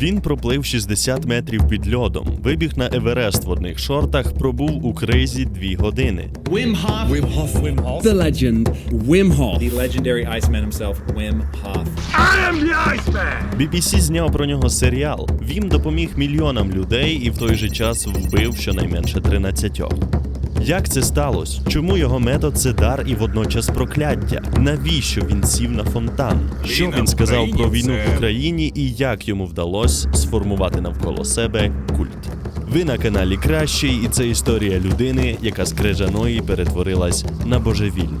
Він проплив 60 метрів під льодом, вибіг на Еверест в одних шортах, пробув у кризі 2 години. Wim Hof. Wim Hof. Wim Hof. The legend, Wim Hof. The legendary Iceman himself, Wim Hof. BBC зняв про нього серіал. Він допоміг мільйонам людей і в той же час вбив щонайменше 13. Як це сталося? Чому його метод це дар і водночас прокляття? Навіщо він сів на фонтан? Що він сказав про війну в Україні і як йому вдалося сформувати навколо себе культ? Ви на каналі Кращий, і це історія людини, яка з крижаної перетворилась на божевільну.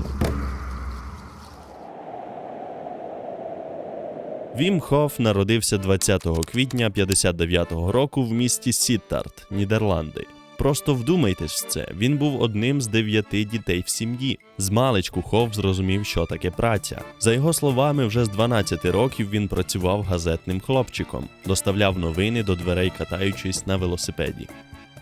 Вім Хоф народився 20 квітня 59-го року в місті Сіттарт, Нідерланди. Просто вдумайтесь в це. Він був одним з дев'яти дітей в сім'ї. З маличку Хоф зрозумів, що таке праця. За його словами, вже з 12 років він працював газетним хлопчиком, доставляв новини до дверей, катаючись на велосипеді.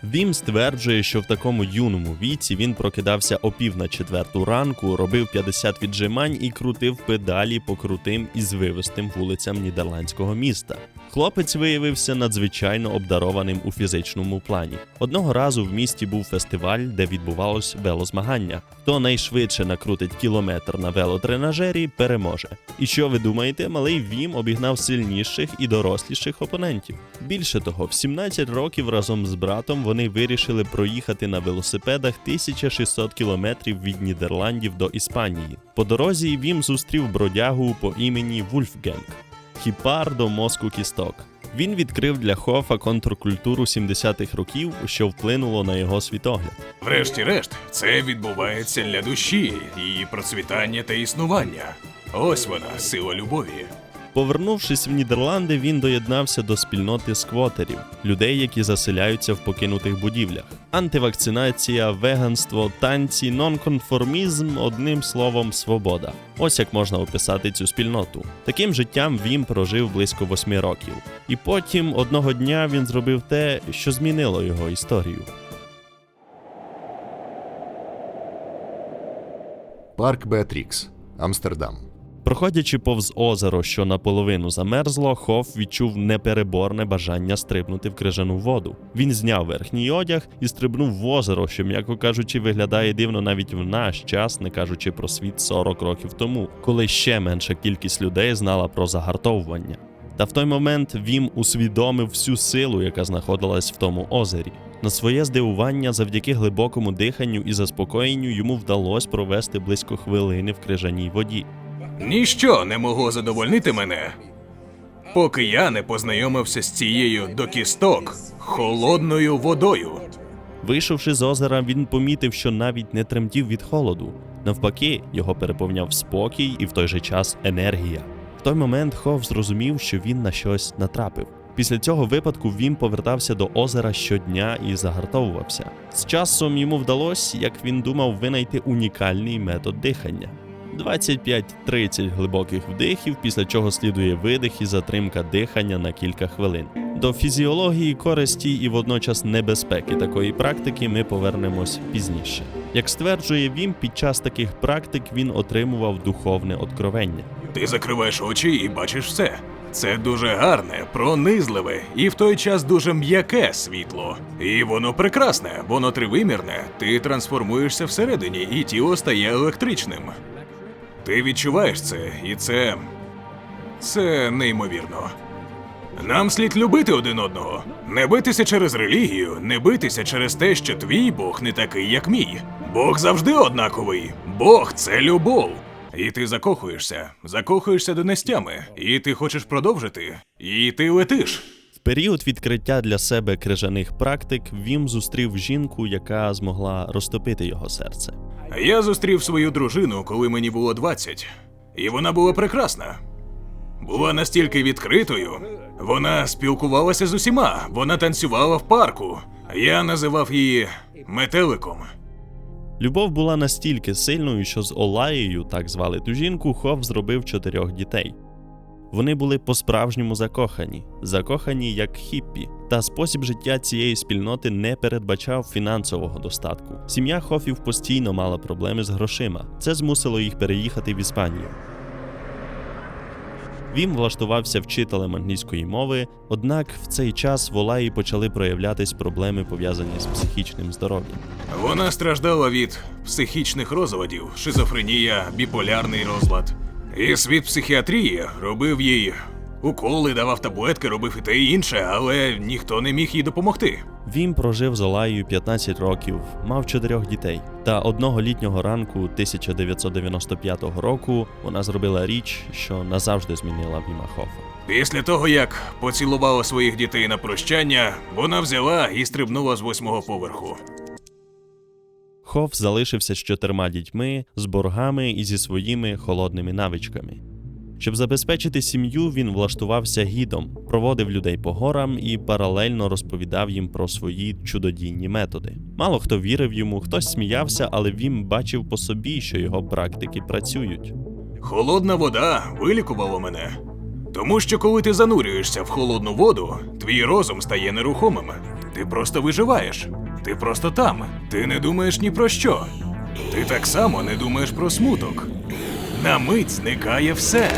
Вім стверджує, що в такому юному віці він прокидався о пів на четверту ранку, робив 50 віджимань і крутив педалі по крутим і звивистим вулицям нідерландського міста. Хлопець виявився надзвичайно обдарованим у фізичному плані. Одного разу в місті був фестиваль, де відбувалось велозмагання. Хто найшвидше накрутить кілометр на велотренажері, переможе. І що ви думаєте, малий Вім обігнав сильніших і доросліших опонентів. Більше того, в 17 років разом з братом вони вирішили проїхати на велосипедах 1600 кілометрів від Нідерландів до Іспанії. По дорозі Вім зустрів бродягу по імені Вульфгенг. Хіпар до мозку кісток. Він відкрив для Хофа контркультуру 70-х років, що вплинуло на його світогляд. Врешті-решт, це відбувається для душі, її процвітання та існування. Ось вона, сила любові. Повернувшись в Нідерланди, він доєднався до спільноти сквотерів, людей, які заселяються в покинутих будівлях. Антивакцинація, веганство, танці, нонконформізм, одним словом, свобода. Ось як можна описати цю спільноту. Таким життям він прожив близько восьми років. І потім одного дня він зробив те, що змінило його історію. Парк Беатрікс, Амстердам. Проходячи повз озеро, що наполовину замерзло, Хоф відчув непереборне бажання стрибнути в крижану воду. Він зняв верхній одяг і стрибнув в озеро, що, м'яко кажучи, виглядає дивно навіть в наш час, не кажучи про світ 40 років тому, коли ще менша кількість людей знала про загартовування. Та в той момент Вім усвідомив всю силу, яка знаходилась в тому озері. На своє здивування, завдяки глибокому диханню і заспокоєнню йому вдалося провести близько хвилини в крижаній воді. Ніщо не могло задовольнити мене, поки я не познайомився з цією до кісток холодною водою. Вийшовши з озера, він помітив, що навіть не тремтів від холоду. Навпаки, його переповняв спокій і в той же час енергія. В той момент Хов зрозумів, що він на щось натрапив. Після цього випадку він повертався до озера щодня і загартовувався. З часом йому вдалося, як він думав, винайти унікальний метод дихання. 25-30 глибоких вдихів, після чого слідує видих і затримка дихання на кілька хвилин. До фізіології користі і водночас небезпеки такої практики ми повернемось пізніше. Як стверджує він, під час таких практик він отримував духовне откровення. Ти закриваєш очі і бачиш все. Це дуже гарне, пронизливе і в той час дуже м'яке світло. І воно прекрасне, воно тривимірне. Ти трансформуєшся всередині, і тіло стає електричним. Ти відчуваєш це, і це. це неймовірно. Нам слід любити один одного, не битися через релігію, не битися через те, що твій Бог не такий, як мій. Бог завжди однаковий. Бог це любов. І ти закохуєшся, закохуєшся донестями, і ти хочеш продовжити, і ти летиш. Період відкриття для себе крижаних практик Вім зустрів жінку, яка змогла розтопити його серце. Я зустрів свою дружину, коли мені було 20. І вона була прекрасна. Була настільки відкритою. Вона спілкувалася з усіма, вона танцювала в парку. Я називав її метеликом. Любов була настільки сильною, що з Олаєю, так звали ту жінку, Хов зробив чотирьох дітей. Вони були по-справжньому закохані, закохані як хіппі, та спосіб життя цієї спільноти не передбачав фінансового достатку. Сім'я Хофів постійно мала проблеми з грошима. Це змусило їх переїхати в Іспанію. Він влаштувався вчителем англійської мови, однак в цей час в Олаї почали проявлятись проблеми пов'язані з психічним здоров'ям. Вона страждала від психічних розладів, шизофренія, біполярний розлад. І світ психіатрії робив їй уколи, давав таблетки, робив і те і інше, але ніхто не міг їй допомогти. Він прожив з Олаєю 15 років, мав чотирьох дітей. Та одного літнього ранку 1995 року вона зробила річ, що назавжди змінила Віма Хофа. Pісля того, як поцілувала своїх дітей на прощання, вона взяла і стрибнула з восьмого поверху. Хоф залишився з чотирма дітьми, з боргами і зі своїми холодними навичками. Щоб забезпечити сім'ю, він влаштувався гідом, проводив людей по горам і паралельно розповідав їм про свої чудодійні методи. Мало хто вірив йому, хтось сміявся, але він бачив по собі, що його практики працюють. Холодна вода вилікувала мене. Тому що коли ти занурюєшся в холодну воду, твій розум стає нерухомим. Ти просто виживаєш. Ти просто там. Ти не думаєш ні про що. Ти так само не думаєш про смуток. На мить зникає все.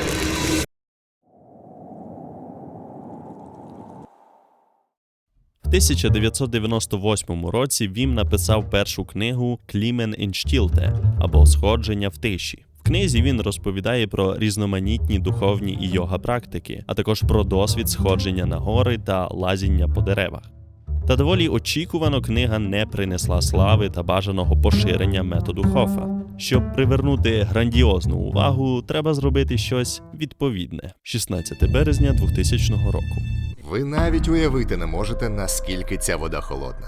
В 1998 році він написав першу книгу Клімен Інштілте або Сходження в тиші. В книзі він розповідає про різноманітні духовні і йога практики, а також про досвід сходження на гори та лазіння по деревах. Та доволі очікувано книга не принесла слави та бажаного поширення методу Хофа. Щоб привернути грандіозну увагу, треба зробити щось відповідне. 16 березня 2000 року. Ви навіть уявити не можете, наскільки ця вода холодна.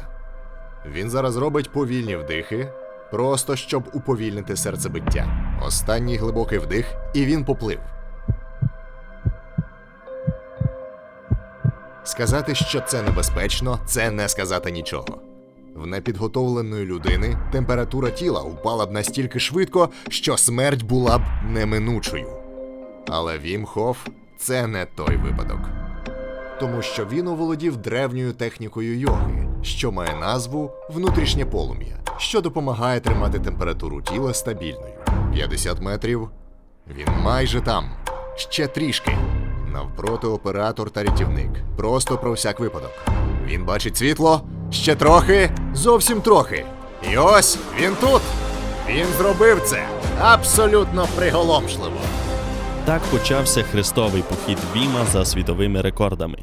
Він зараз робить повільні вдихи, просто щоб уповільнити серцебиття. Останній глибокий вдих, і він поплив. Сказати, що це небезпечно, це не сказати нічого. В непідготовленої людини температура тіла упала б настільки швидко, що смерть була б неминучою. Але Вім це не той випадок тому що він оволодів древньою технікою йоги, що має назву внутрішнє полум'я, що допомагає тримати температуру тіла стабільною. 50 метрів. Він майже там. Ще трішки. Навпроти оператор та рятівник. Просто про всяк випадок. Він бачить світло. Ще трохи, зовсім трохи. І ось він тут. Він зробив це абсолютно приголомшливо. Так почався хрестовий похід Віма за світовими рекордами.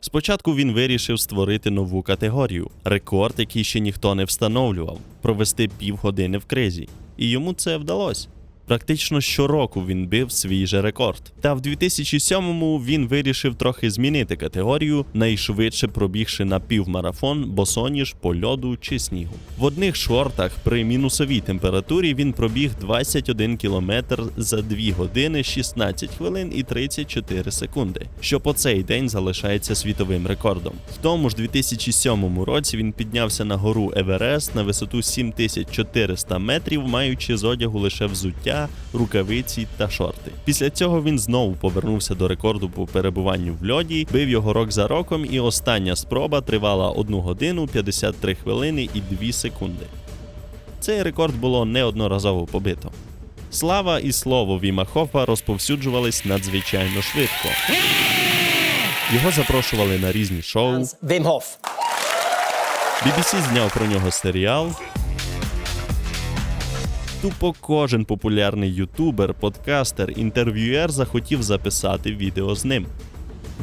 Спочатку він вирішив створити нову категорію рекорд, який ще ніхто не встановлював, провести півгодини в кризі. І йому це вдалося. Практично щороку він бив свій же рекорд. Та в 2007-му він вирішив трохи змінити категорію, найшвидше пробігши на півмарафон босоніж по льоду чи снігу. В одних шортах при мінусовій температурі він пробіг 21 кілометр за 2 години 16 хвилин і 34 секунди, що по цей день залишається світовим рекордом. В тому ж 2007 році він піднявся на гору Еверест на висоту 7400 метрів, маючи з одягу лише взуття, рукавиці та шорти. Після цього він знову повернувся до рекорду по перебуванню в льоді, бив його рок за роком, і остання спроба тривала 1 годину 53 хвилини і 2 секунди. Цей рекорд було неодноразово побито. Слава і слово Віма Хофа розповсюджувались надзвичайно швидко. Його запрошували на різні шоу. BBC зняв про нього серіал. Тупо кожен популярний ютубер, подкастер, інтерв'юєр захотів записати відео з ним.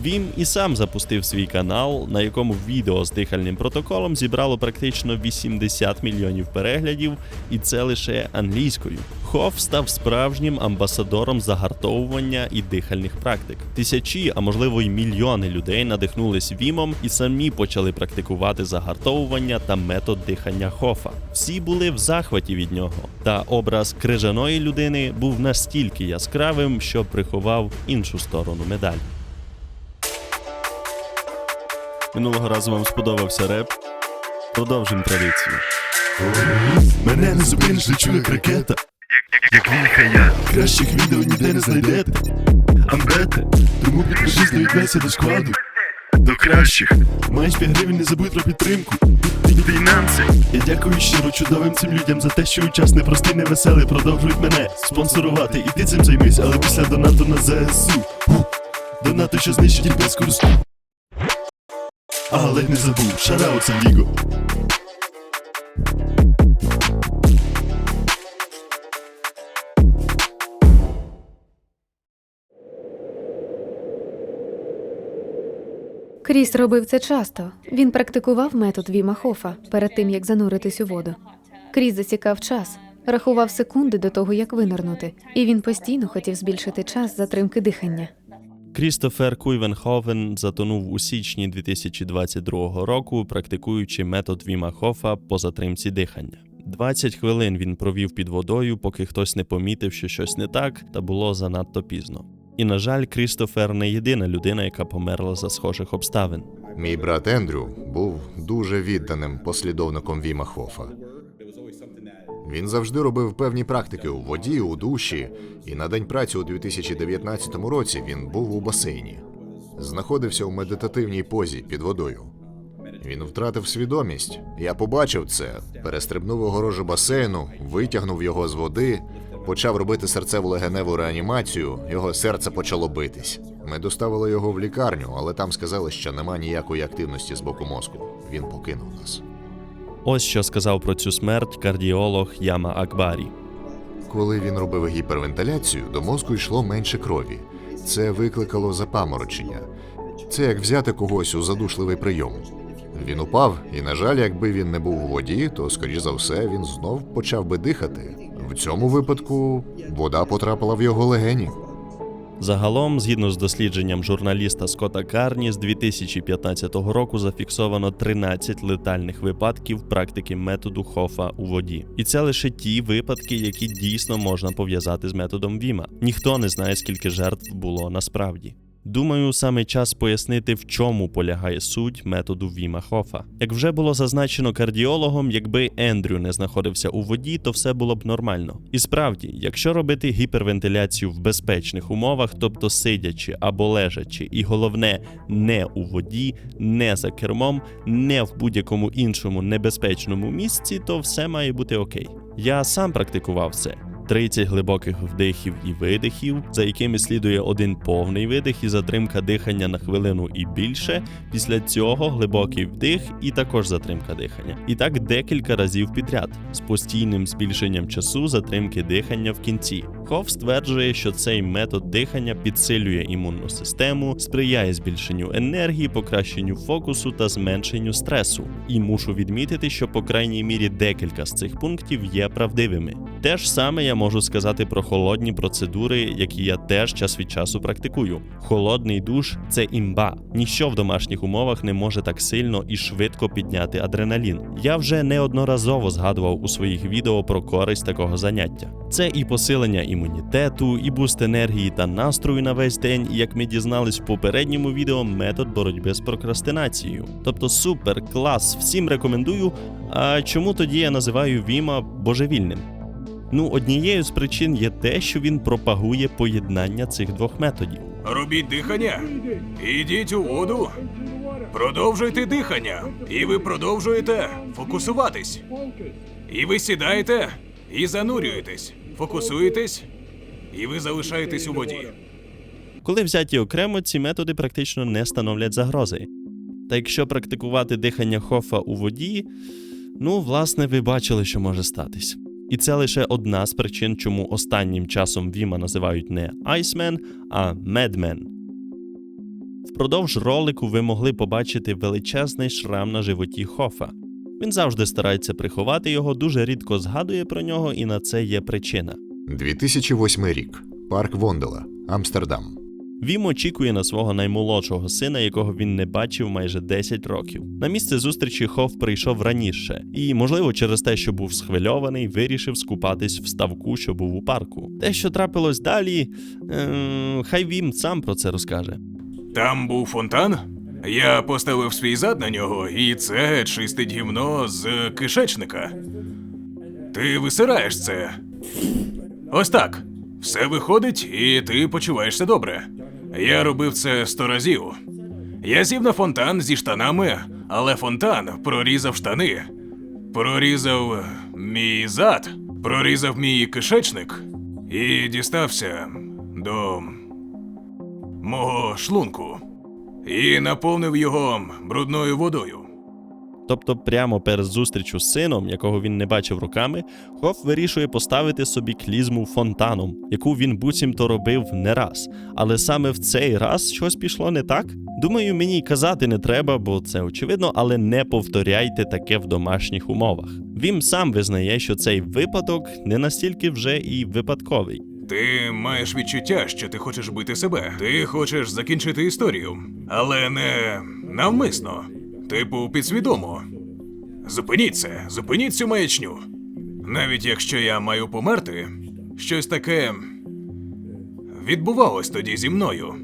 Він і сам запустив свій канал, на якому відео з дихальним протоколом зібрало практично 80 мільйонів переглядів, і це лише англійською. Хофф став справжнім амбасадором загартовування і дихальних практик. Тисячі, а можливо й мільйони людей надихнулись Вімом і самі почали практикувати загартовування та метод дихання Хофа. Всі були в захваті від нього. Та образ крижаної людини був настільки яскравим, що приховав іншу сторону медалі. Минулого разу вам сподобався реп. Продовжимо традицію. Мене не зупиниш, лечу як ракета. Як вільха я. Кращих відео ніде не знайдете. Амбете, тому підпишись, доєднайся до складу. До кращих. Маєш 5 гривень, не забудь про підтримку. Фінанси. Я дякую щиро чудовим цим людям за те, що у час непростий, невеселий продовжують мене спонсорувати. І ти цим займись, але після донату на ЗСУ. Донату, що знищить імперську Русу. А ледь не забув, шараут Сан-Діго. Кріс робив це часто. Він практикував метод Віма Хофа перед тим, як зануритись у воду. Кріс засікав час, рахував секунди до того, як винирнути, і він постійно хотів збільшити час затримки дихання. Крістофер Куйвенховен затонув у січні 2022 року, практикуючи метод Віма Хофа по затримці дихання. 20 хвилин він провів під водою, поки хтось не помітив, що щось не так, та було занадто пізно. І, на жаль, Крістофер не єдина людина, яка померла за схожих обставин. Мій брат Ендрю був дуже відданим послідовником Віма Хофа. Він завжди робив певні практики у воді, у душі, і на день праці у 2019 році він був у басейні. Знаходився у медитативній позі під водою. Він втратив свідомість. Я побачив це, перестрибнув огорожу басейну, витягнув його з води, почав робити серцево-легеневу реанімацію, його серце почало битись. Ми доставили його в лікарню, але там сказали, що нема ніякої активності з боку мозку. Він покинув нас. Ось що сказав про цю смерть кардіолог Яма Акбарі. Коли він робив гіпервентиляцію, до мозку йшло менше крові. Це викликало запаморочення. Це як взяти когось у задушливий прийом. Він упав, і, на жаль, якби він не був у воді, то, скоріш за все, він знов почав би дихати. В цьому випадку вода потрапила в його легені. Загалом, згідно з дослідженням журналіста Скотта Карні, з 2015 року зафіксовано 13 летальних випадків практики методу Хофа у воді. І це лише ті випадки, які дійсно можна пов'язати з методом Віма. Ніхто не знає, скільки жертв було насправді. Думаю, саме час пояснити, в чому полягає суть методу Віма Хофа. Як вже було зазначено кардіологом, якби Ендрю не знаходився у воді, то все було б нормально. І справді, якщо робити гіпервентиляцію в безпечних умовах, тобто сидячи або лежачи, і головне, не у воді, не за кермом, не в будь-якому іншому небезпечному місці, то все має бути окей. Я сам практикував це. 30 глибоких вдихів і видихів, за якими слідує один повний видих і затримка дихання на хвилину і більше. Після цього глибокий вдих і також затримка дихання. І так декілька разів підряд з постійним збільшенням часу затримки дихання в кінці. Хофф стверджує, що цей метод дихання підсилює імунну систему, сприяє збільшенню енергії, покращенню фокусу та зменшенню стресу. І мушу відмітити, що по крайній мірі декілька з цих пунктів є правдивими. Те ж саме я можу сказати про холодні процедури, які я теж час від часу практикую. Холодний душ це імба. Ніщо в домашніх умовах не може так сильно і швидко підняти адреналін. Я вже неодноразово згадував у своїх відео про користь такого заняття. Це і посилення імунітету, і буст енергії та настрою на весь день, як ми дізнались в попередньому відео, метод боротьби з прокрастинацією. Тобто супер, клас, всім рекомендую. А чому тоді я називаю Віма божевільним? Ну, однією з причин є те, що він пропагує поєднання цих двох методів. Робіть дихання. Ідіть у воду. Продовжуйте дихання. І ви продовжуєте фокусуватись. І ви сідаєте і занурюєтесь. Фокусуєтесь, і ви залишаєтесь у воді. Коли взяті окремо, ці методи практично не становлять загрози. Та якщо практикувати дихання Хофа у воді, ну, власне, ви бачили, що може статись. І це лише одна з причин, чому останнім часом Віма називають не Iceman, а Madman. Впродовж ролику ви могли побачити величезний шрам на животі Хофа. Він завжди старається приховати його, дуже рідко згадує про нього, і на це є причина. 2008 рік. Парк Вондела, Амстердам. Вім очікує на свого наймолодшого сина, якого він не бачив майже 10 років. На місце зустрічі Хофф прийшов раніше, і, можливо, через те, що був схвильований, вирішив скупатись в ставку, що був у парку. Те, що трапилось далі, е- хай Вім сам про це розкаже. Там був фонтан. Я поставив свій зад на нього, і це чистить гівно з кишечника. Ти висираєш це. Ось так. Все виходить, і ти почуваєшся добре. Я робив це сто разів. Я сів на фонтан зі штанами, але фонтан прорізав штани, прорізав мій зад, прорізав мій кишечник і дістався до мого шлунку і наповнив його брудною водою. Тобто, прямо перед зустрічю з сином, якого він не бачив роками, Хофф вирішує поставити собі клізму фонтаном, яку він буцімто робив не раз. Але саме в цей раз щось пішло не так. Думаю, мені й казати не треба, бо це очевидно, але не повторяйте таке в домашніх умовах. Він сам визнає, що цей випадок не настільки вже і випадковий. Ти маєш відчуття, що ти хочеш бити себе. Ти хочеш закінчити історію, але не навмисно. Типу, підсвідомо. Зупиніть це, зупиніть цю маячню. Навіть якщо я маю померти, щось таке відбувалось тоді зі мною.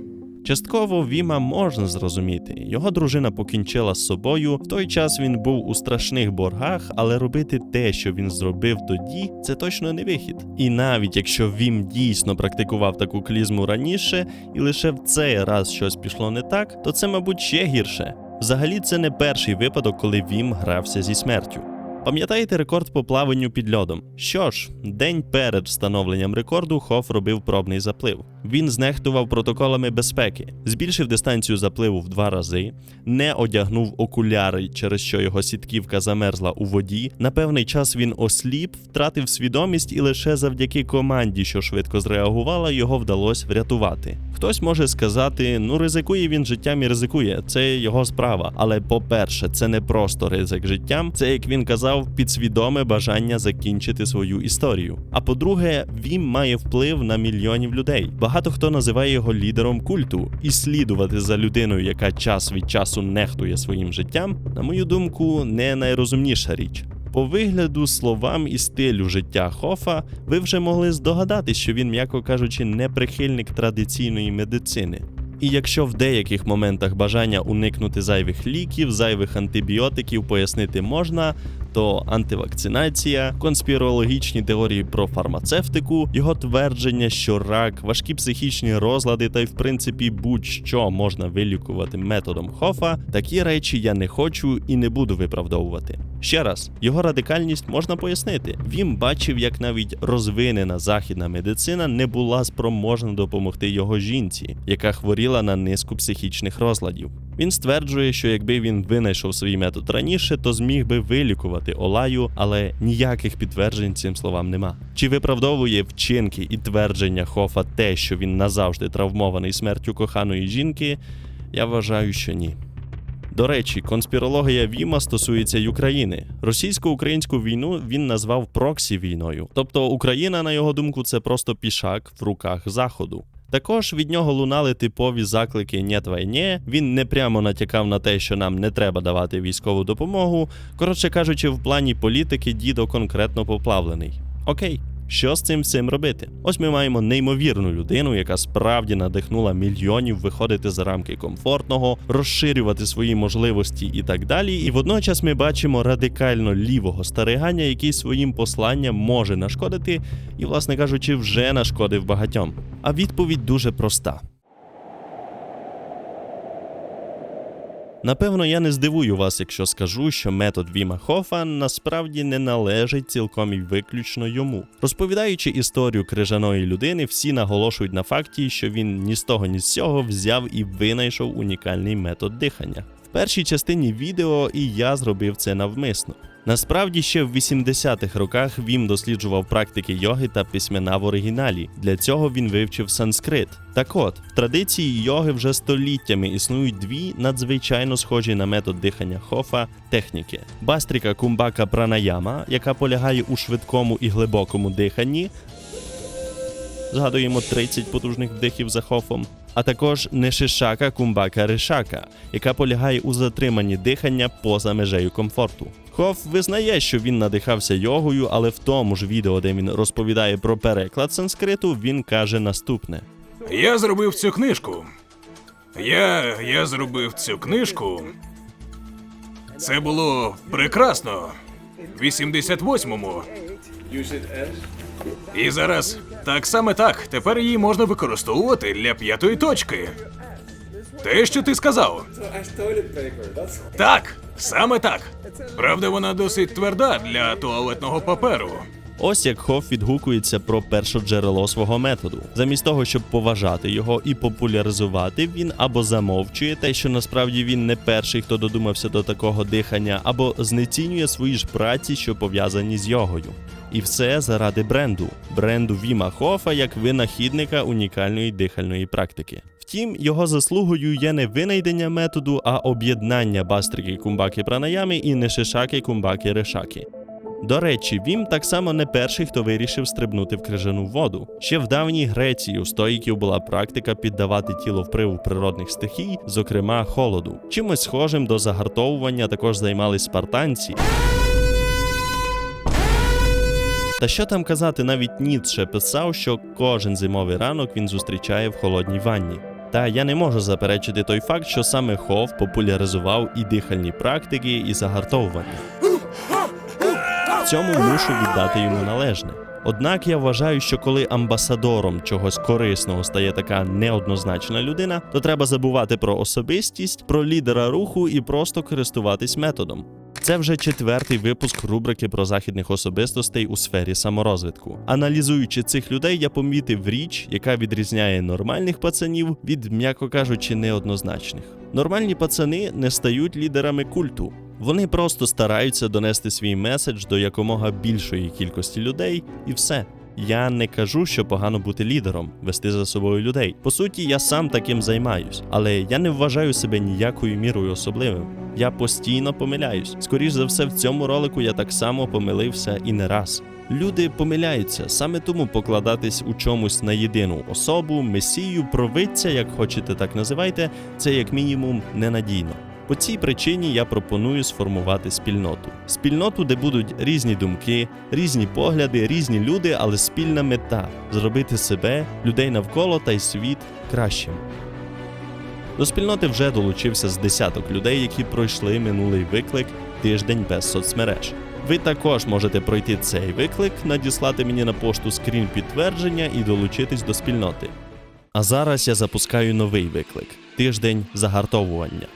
Частково Віма можна зрозуміти. Його дружина покінчила з собою. В той час він був у страшних боргах, але робити те, що він зробив тоді, це точно не вихід. І навіть якщо Вім дійсно практикував таку клізму раніше, і лише в цей раз щось пішло не так, то це, мабуть, ще гірше. Взагалі, це не перший випадок, коли Вім грався зі смертю. Пам'ятаєте рекорд по плаванню під льодом? Що ж, день перед встановленням рекорду Хофф робив пробний заплив. Він знехтував протоколами безпеки, збільшив дистанцію запливу в два рази, не одягнув окуляри, через що його сітківка замерзла у воді. На певний час він осліп, втратив свідомість, і лише завдяки команді, що швидко зреагувала, його вдалося врятувати. Хтось може сказати: ну ризикує він життям і ризикує, це його справа. Але по-перше, це не просто ризик життям, це як він казав, підсвідоме бажання закінчити свою історію. А по-друге, він має вплив на мільйонів людей. Багато хто називає його лідером культу, і слідувати за людиною, яка час від часу нехтує своїм життям, на мою думку, не найрозумніша річ. По вигляду, словам і стилю життя Хофа, ви вже могли здогадатись, що він, м'яко кажучи, не прихильник традиційної медицини. І якщо в деяких моментах бажання уникнути зайвих ліків, зайвих антибіотиків пояснити можна, то антивакцинація, конспірологічні теорії про фармацевтику, його твердження, що рак, важкі психічні розлади та й в принципі будь-що можна вилікувати методом Хофа, такі речі я не хочу і не буду виправдовувати. Ще раз, його радикальність можна пояснити. Він бачив, як навіть розвинена західна медицина не була спроможна допомогти його жінці, яка хворіла на низку психічних розладів. Він стверджує, що якби він винайшов свій метод раніше, то зміг би вилікувати Олаю, але ніяких підтверджень цим словам нема. Чи виправдовує вчинки і твердження Хофа те, що він назавжди травмований смертю коханої жінки? Я вважаю, що ні. До речі, конспірологія Віма стосується й України. Російсько-українську війну він назвав проксі війною. Тобто Україна, на його думку, це просто пішак в руках Заходу. Також від нього лунали типові заклики «Нєт війні». Він не прямо натякав на те, що нам не треба давати військову допомогу. Коротше кажучи, в плані політики дідо конкретно поплавлений. Окей. Що з цим всім робити? Ось ми маємо неймовірну людину, яка справді надихнула мільйонів виходити за рамки комфортного, розширювати свої можливості і так далі. І водночас ми бачимо радикально лівого старигання, який своїм посланням може нашкодити, і, власне кажучи, вже нашкодив багатьом. А відповідь дуже проста. Напевно, я не здивую вас, якщо скажу, що метод Віма Хофа насправді не належить цілком і виключно йому. Розповідаючи історію крижаної людини, всі наголошують на факті, що він ні з того, ні з цього взяв і винайшов унікальний метод дихання. В першій частині відео і я зробив це навмисно. Насправді ще в 80-х роках Вім досліджував практики йоги та письмена в оригіналі. Для цього він вивчив санскрит. Так от, в традиції йоги вже століттями існують дві надзвичайно схожі на метод дихання хофа техніки: бастріка кумбака пранаяма, яка полягає у швидкому і глибокому диханні. Згадуємо 30 потужних вдихів за хофом. А також нешишака кумбака ришака, яка полягає у затриманні дихання поза межею комфорту. Хоф визнає, що він надихався йогою, але в тому ж відео, де він розповідає про переклад санскриту, він каже наступне: Я зробив цю книжку. Я. я зробив цю книжку. Це було прекрасно. В 88-му. І зараз так саме так. Тепер її можна використовувати для п'ятої точки. Те, що ти сказав. Так, саме так. Правда, вона досить тверда для туалетного паперу. Ось як Хофф відгукується про першоджерело свого методу. Замість того, щоб поважати його і популяризувати, він або замовчує те, що насправді він не перший, хто додумався до такого дихання, або знецінює свої ж праці, що пов'язані з йогою. І все заради бренду бренду Віма Хофа як винахідника унікальної дихальної практики. Втім, його заслугою є не винайдення методу, а об'єднання бастрики кумбаки пранаями і нешишаки кумбаки решаки. До речі, Вім так само не перший, хто вирішив стрибнути в крижану воду. Ще в давній Греції у стоїків була практика піддавати тіло впливу природних стихій, зокрема холоду. Чимось схожим до загартовування також займались спартанці. Та що там казати, навіть Ніцше писав, що кожен зимовий ранок він зустрічає в холодній ванні. Та я не можу заперечити той факт, що саме Хофф популяризував і дихальні практики, і загартовування. Цьому мушу віддати йому належне. Однак я вважаю, що коли амбасадором чогось корисного стає така неоднозначна людина, то треба забувати про особистість, про лідера руху і просто користуватись методом. Це вже четвертий випуск рубрики про західних особистостей у сфері саморозвитку. Аналізуючи цих людей, я помітив річ, яка відрізняє нормальних пацанів від, м'яко кажучи, неоднозначних. Нормальні пацани не стають лідерами культу. Вони просто стараються донести свій меседж до якомога більшої кількості людей, і все. Я не кажу, що погано бути лідером, вести за собою людей. По суті, я сам таким займаюсь, але я не вважаю себе ніякою мірою особливим. Я постійно помиляюсь. Скоріш за все, в цьому ролику я так само помилився і не раз. Люди помиляються, саме тому покладатись у чомусь на єдину особу, месію, провидця, як хочете так називайте, це як мінімум ненадійно. По цій причині я пропоную сформувати спільноту. Спільноту, де будуть різні думки, різні погляди, різні люди, але спільна мета зробити себе, людей навколо та й світ кращим. До спільноти вже долучився з десяток людей, які пройшли минулий виклик тиждень без соцмереж. Ви також можете пройти цей виклик, надіслати мені на пошту скрін підтвердження і долучитись до спільноти. А зараз я запускаю новий виклик тиждень загартовування.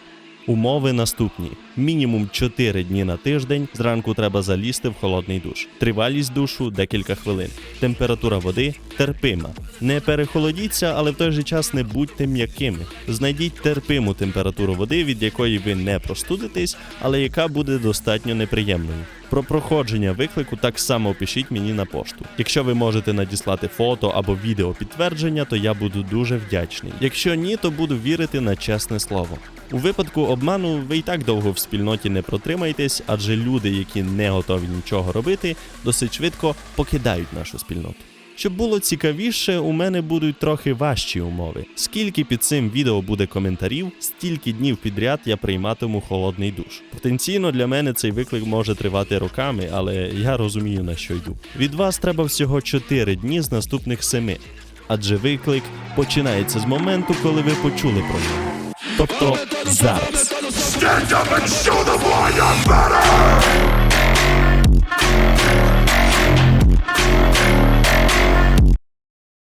Умови наступні: мінімум 4 дні на тиждень. Зранку треба залізти в холодний душ. Тривалість душу декілька хвилин. Температура води терпима. Не перехолодіться, але в той же час не будьте м'якими. Знайдіть терпиму температуру води, від якої ви не простудитесь, але яка буде достатньо неприємною. Про проходження виклику так само пишіть мені на пошту. Якщо ви можете надіслати фото або відео підтвердження, то я буду дуже вдячний. Якщо ні, то буду вірити на чесне слово. У випадку обману ви й так довго в спільноті не протримаєтесь, адже люди, які не готові нічого робити, досить швидко покидають нашу спільноту. Щоб було цікавіше, у мене будуть трохи важчі умови. Скільки під цим відео буде коментарів, стільки днів підряд я прийматиму холодний душ. Потенційно для мене цей виклик може тривати роками, але я розумію на що йду. Від вас треба всього 4 дні з наступних 7. Адже виклик починається з моменту, коли ви почули про нього. Тобто зараз.